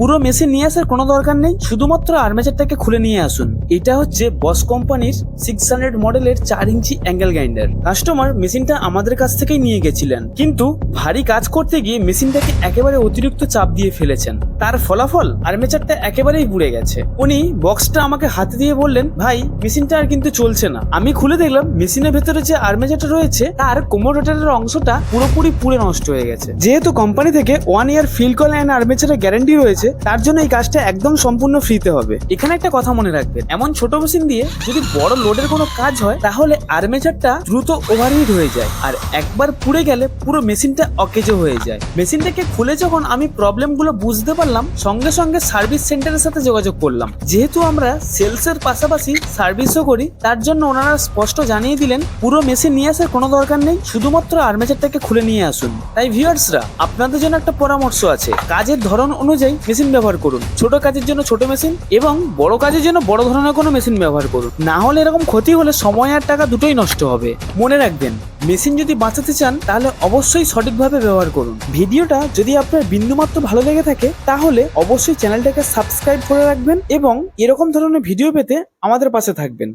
পুরো মেশিন নিয়ে আসার কোনো দরকার নেই, শুধুমাত্র আর্মেচারটাকে খুলে নিয়ে আসুন। এটা হচ্ছে বস কোম্পানির সিক্স হান্ড্রেড মডেলের চার ইঞ্চি অ্যাঙ্গেল গ্রাইন্ডার কাস্টমার মেশিনটা আমাদের কাছ থেকেই নিয়ে গেছিলেন। কিন্তু ভারী কাজ করতে গিয়ে মেশিনটাকে একেবারে অতিরিক্ত চাপ দিয়ে ফেলেছেন। তার ফলাফল আর্মেচারটা একেবারেই পুড়ে গেছে। উনি বক্সটা আমাকে হাতে দিয়ে বললেন, ভাই, মেশিনটা আর কিন্তু চলছে না। আমি খুলে দেখলাম, মেশিনের ভেতরে যে আর্মেচারটা রয়েছে, তার কোমোডেটারের অংশটা পুরোপুরি পুড়ে নষ্ট হয়ে গেছে। যেহেতু কোম্পানি থেকে one year field coil and আর্মেচারের guarantee রয়েছে তার জন্য এই কাজটা একদম সম্পূর্ণ ফ্রিতে হবে। এখানে একটা কথা মনে রাখবেন, এমন ছোট মেশিন দিয়ে যদি বড় লোডের কোনো কাজ হয়, তাহলে আর্মেচারটা দ্রুত ওভারহিট হয়ে যায় আর একবার পুড়ে গেলে পুরো মেশিনটা অকেজো হয়ে যায়। মেশিনটাকে খুলে যখন আমি প্রবলেমগুলো বুঝতে পারলাম, সঙ্গে সঙ্গে সার্ভিস সেন্টারের সাথে যোগাযোগ করলাম। যেহেতু আমরা সেলসের পাশাপাশি সার্ভিসও করি, তার জন্য ওনারা স্পষ্ট জানিয়ে দিলেন, পুরো মেশিন নিয়ে আসার কোনো দরকার নেই, শুধুমাত্র আর্মেচারটাকে খুলে নিয়ে আসুন। তাই ভিউয়ার্সরা আপনাদের জন্য একটা পরামর্শ আছে। কাজের ধরন অনুযায়ী মেশিন ব্যবহার করুন। ছোট কাজের জন্য ছোট মেশিন এবং বড় কাজের জন্য বড় ধরনের কোনো মেশিন ব্যবহার করুন। না হলে এরকম ক্ষতি হলে সময় আর টাকা দুটোই নষ্ট হবে। মনে রাখবেন মেশিন যদি বাঁচাতে চান, তাহলে অবশ্যই সঠিকভাবে ব্যবহার করুন। ভিডিওটা যদি আপনার বিন্দুমাত্র ভালো লেগে থাকে, তাহলে অবশ্যই চ্যানেলটাকে সাবস্ক্রাইব করে রাখবেন এবং এরকম ধরনের ভিডিও পেতে আমাদের পাশে থাকবেন।